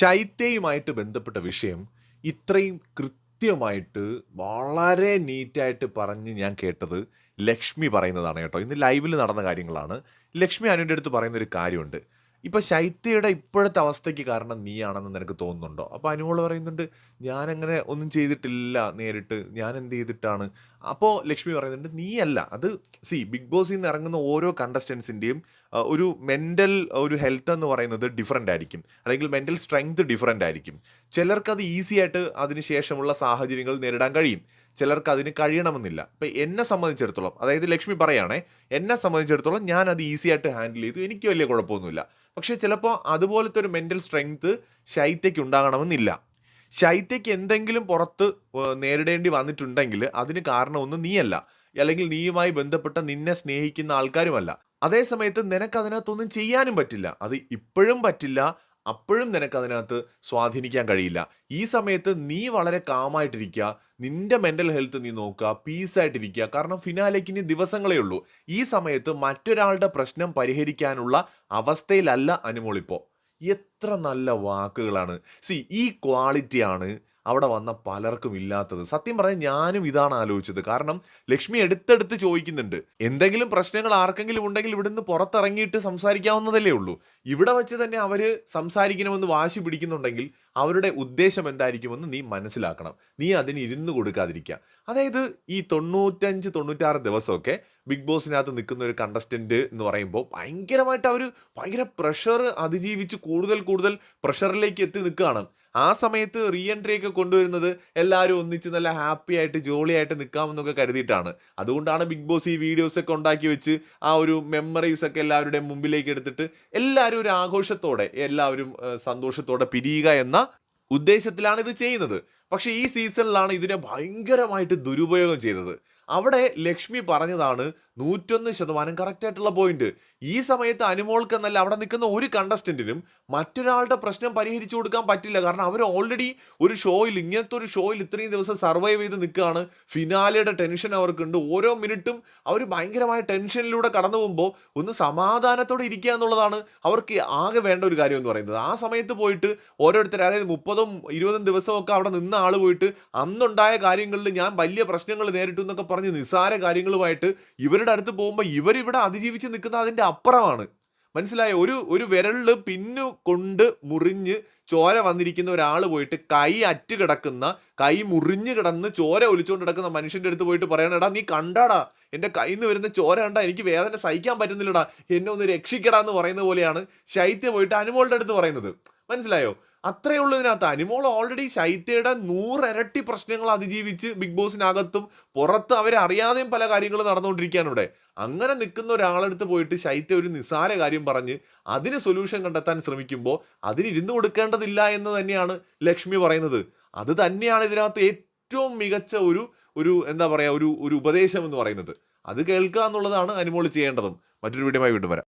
ശൈത്യയുമായിട്ട് ബന്ധപ്പെട്ട വിഷയം ഇത്രയും കൃത്യമായിട്ട് വളരെ നീറ്റായിട്ട് പറഞ്ഞ് ഞാൻ കേട്ടത് ലക്ഷ്മി പറയുന്നതാണ് കേട്ടോ. ഇന്ന് ലൈവിൽ നടന്ന കാര്യങ്ങളാണ്. ലക്ഷ്മി അനുവിന്റെ അടുത്ത് പറയുന്നൊരു കാര്യമുണ്ട്. ഇപ്പൊ ശൈത്യയുടെ ഇപ്പോഴത്തെ അവസ്ഥയ്ക്ക് കാരണം നീയാണെന്ന് നിനക്ക് തോന്നുന്നുണ്ടോ? അപ്പൊ അനുമോൾ പറയുന്നുണ്ട് ഞാനങ്ങനെ ഒന്നും ചെയ്തിട്ടില്ല നേരിട്ട്. ഞാൻ എന്ത് ചെയ്തിട്ടാണ്? അപ്പോൾ ലക്ഷ്മി പറയുന്നുണ്ട് നീയല്ല. അത് സി ബിഗ് ബോസിൽ നിന്ന് ഇറങ്ങുന്ന ഓരോ കണ്ടസ്റ്റൻസിന്റെയും ഒരു മെന്റൽ ഒരു ഹെൽത്ത് എന്ന് പറയുന്നത് ഡിഫറെന്റ് ആയിരിക്കും. അല്ലെങ്കിൽ മെന്റൽ സ്ട്രെങ്ത് ഡിഫറെന്റ് ആയിരിക്കും. ചിലർക്ക് അത് ഈസി ആയിട്ട് അതിന് ശേഷമുള്ള സാഹചര്യങ്ങൾ നേരിടാൻ കഴിയും. ചിലർക്ക് അതിന് കഴിയണമെന്നില്ല. ഇപ്പം എന്നെ സംബന്ധിച്ചിടത്തോളം അതായത് ലക്ഷ്മി പറയുകയാണേ എന്നെ സംബന്ധിച്ചിടത്തോളം ഞാൻ അത് ഈസി ആയിട്ട് ഹാൻഡിൽ ചെയ്തു. എനിക്ക് വലിയ കുഴപ്പമൊന്നുമില്ല. പക്ഷേ ചിലപ്പോൾ അതുപോലത്തെ ഒരു മെന്റൽ സ്ട്രെങ്ത് ശൈത്യയ്ക്ക് ഉണ്ടാകണമെന്നില്ല. ശൈത്യയ്ക്ക് എന്തെങ്കിലും പുറത്ത് നേരിടേണ്ടി വന്നിട്ടുണ്ടെങ്കിൽ അതിന് കാരണമൊന്നും നീയല്ല. അല്ലെങ്കിൽ നീയുമായി ബന്ധപ്പെട്ട നിന്നെ സ്നേഹിക്കുന്ന ആൾക്കാരുമല്ല. അതേ സമയത്ത് നിനക്ക് അതിനകത്തൊന്നും ചെയ്യാനും പറ്റില്ല. അത് ഇപ്പോഴും പറ്റില്ല. അപ്പോഴും നിനക്ക് അതിനകത്ത് സ്വാധീനിക്കാൻ കഴിയില്ല. ഈ സമയത്ത് നീ വളരെ കാമായിട്ടിരിക്കുക. നിന്റെ മെന്റൽ ഹെൽത്ത് നീ നോക്കുക. പീസായിട്ടിരിക്കുക കാരണം ഫിനാലേക്ക് ഇനി ദിവസങ്ങളേ ഉള്ളൂ. ഈ സമയത്ത് മറ്റൊരാളുടെ പ്രശ്നം പരിഹരിക്കാനുള്ള അവസ്ഥയിലല്ല അനുമോളിപ്പോ എത്ര നല്ല വാക്കുകളാണ്. സി ഈ ക്വാളിറ്റിയാണ് അവിടെ വന്ന പലർക്കും ഇല്ലാത്തത്. സത്യം പറഞ്ഞാൽ ഞാനും ഇതാണ് ആലോചിച്ചത്. കാരണം ലക്ഷ്മി എടുത്തെടുത്ത് ചോദിക്കുന്നുണ്ട്. എന്തെങ്കിലും പ്രശ്നങ്ങൾ ആർക്കെങ്കിലും ഉണ്ടെങ്കിൽ ഇവിടുന്ന് പുറത്തിറങ്ങിയിട്ട് സംസാരിക്കാവുന്നതല്ലേ ഉള്ളൂ. ഇവിടെ വെച്ച് തന്നെ അവർ സംസാരിക്കണമെന്ന് വാശി പിടിക്കുന്നുണ്ടെങ്കിൽ അവരുടെ ഉദ്ദേശം എന്തായിരിക്കുമെന്ന് നീ മനസ്സിലാക്കണം. നീ അതിന് ഇരുന്ന് കൊടുക്കാതിരിക്കുക. അതായത് ഈ തൊണ്ണൂറ്റഞ്ച് തൊണ്ണൂറ്റാറ് ദിവസമൊക്കെ ബിഗ് ബോസിനകത്ത് നിൽക്കുന്ന ഒരു കണ്ടസ്റ്റന്റ് എന്ന് പറയുമ്പോൾ ഭയങ്കരമായിട്ട് അവർ ഭയങ്കര പ്രഷർ അതിജീവിച്ച് കൂടുതൽ കൂടുതൽ പ്രഷറിലേക്ക് എത്തി നിൽക്കുകയാണ്. ആ സമയത്ത് റീ എൻട്രി ഒക്കെ കൊണ്ടുവരുന്നത് എല്ലാവരും ഒന്നിച്ച് നല്ല ഹാപ്പി ആയിട്ട് ജോളി ആയിട്ട് നിൽക്കാമെന്നൊക്കെ കരുതിയിട്ടാണ്. അതുകൊണ്ടാണ് ബിഗ് ബോസ് ഈ വീഡിയോസ് ഒക്കെ ഉണ്ടാക്കി വെച്ച് ആ ഒരു മെമ്മറീസ് ഒക്കെ എല്ലാവരുടെയും മുമ്പിലേക്ക് എടുത്തിട്ട് എല്ലാവരും ഒരു ആഘോഷത്തോടെ എല്ലാവരും സന്തോഷത്തോടെ പിരിയുക എന്ന ഉദ്ദേശത്തിലാണ് ഇത് ചെയ്യുന്നത്. പക്ഷേ ഈ സീസണിലാണ് ഇതിനെ ഭയങ്കരമായിട്ട് ദുരുപയോഗം ചെയ്തത്. അവിടെ ലക്ഷ്മി പറഞ്ഞതാണ് നൂറ്റൊന്ന് ശതമാനം കറക്റ്റായിട്ടുള്ള പോയിന്റ് ഈ സമയത്ത് അനുമോൾക്ക് എന്നല്ല അവിടെ നിൽക്കുന്ന ഒരു കണ്ടസ്റ്റന്റിനും മറ്റൊരാളുടെ പ്രശ്നം പരിഹരിച്ചു കൊടുക്കാൻ പറ്റില്ല. കാരണം അവർ ഓൾറെഡി ഒരു ഷോയിൽ ഇങ്ങനത്തെ ഒരു ഷോയിൽ ഇത്രയും ദിവസം സർവൈവ് ചെയ്ത് നിൽക്കുകയാണ്. ഫിനാലയുടെ ടെൻഷൻ അവർക്കുണ്ട്. ഓരോ മിനിറ്റും അവർ ഭയങ്കരമായ ടെൻഷനിലൂടെ കടന്നു പോകുമ്പോൾ ഒന്ന് സമാധാനത്തോടെ ഇരിക്കുക എന്നുള്ളതാണ് അവർക്ക് ആകെ വേണ്ട ഒരു കാര്യം എന്ന് പറയുന്നത്. ആ സമയത്ത് പോയിട്ട് ഓരോരുത്തർ അതായത് മുപ്പതും ഇരുപതും ദിവസമൊക്കെ അവിടെ നിന്ന ആൾ പോയിട്ട് അന്നുണ്ടായ കാര്യങ്ങളിൽ ഞാൻ വലിയ പ്രശ്നങ്ങൾ നേരിട്ടു എന്നൊക്കെ പറഞ്ഞ് നിസ്സാര കാര്യങ്ങളുമായിട്ട് ഇവരുടെ അടുത്ത് പോകുമ്പോൾ ഇവരിവിടെ അതിജീവിച്ച് നിൽക്കുന്ന അതിന്റെ അപ്പുറമാണ്. മനസ്സിലായ? ഒരു ഒരു വിരലിൽ പിന്നു കൊണ്ട് മുറിഞ്ഞ് ചോര വന്നിരിക്കുന്ന ഒരാൾ പോയിട്ട് കൈ അറ്റ് കിടക്കുന്ന കൈ മുറിഞ്ഞ് കിടന്ന് ചോര ഒലിച്ചുകൊണ്ട് കിടക്കുന്ന മനുഷ്യന്റെ അടുത്ത് പോയിട്ട് പറയണടാ നീ കണ്ടാടാ? എന്റെ കയ്യിൽ നിന്ന് വരുന്ന ചോര കണ്ടാ? എനിക്ക് വേദന സഹിക്കാൻ പറ്റുന്നില്ലടാ. എന്നെ ഒന്ന് രക്ഷിക്കടാ എന്ന് പറയുന്ന പോലെയാണ് ശൈത്യ പോയിട്ട് അനുമോളുടെ അടുത്ത് പറയുന്നത്. മനസ്സിലായോ? അത്രയേ ഉള്ളൂ ഇതിനകത്ത് അനിമോൾ ഓൾറെഡി ശൈത്യയുടെ നൂറിരട്ടി പ്രശ്നങ്ങൾ അതിജീവിച്ച് ബിഗ് ബോസിനകത്തും പുറത്ത് അവരെ അറിയാതെയും പല കാര്യങ്ങളും നടന്നുകൊണ്ടിരിക്കുകയാണ് ഇവിടെ. അങ്ങനെ നിൽക്കുന്ന ഒരാളെടുത്ത് പോയിട്ട് ശൈത്യ ഒരു നിസ്സാര കാര്യം പറഞ്ഞ് അതിന് സൊല്യൂഷൻ കണ്ടെത്താൻ ശ്രമിക്കുമ്പോൾ അതിന് ഇരുന്ന് കൊടുക്കേണ്ടതില്ല എന്ന് തന്നെയാണ് ലക്ഷ്മി പറയുന്നത്. അത് തന്നെയാണ് ഇതിനകത്ത് ഏറ്റവും മികച്ച ഒരു ഒരു എന്താ പറയുക ഒരു ഒരു ഉപദേശം എന്ന് പറയുന്നത്. അത് കേൾക്കുക എന്നുള്ളതാണ് അനിമോൾ ചെയ്യേണ്ടതും. മറ്റൊരു വീഡിയോ വീണ്ടും വരാം.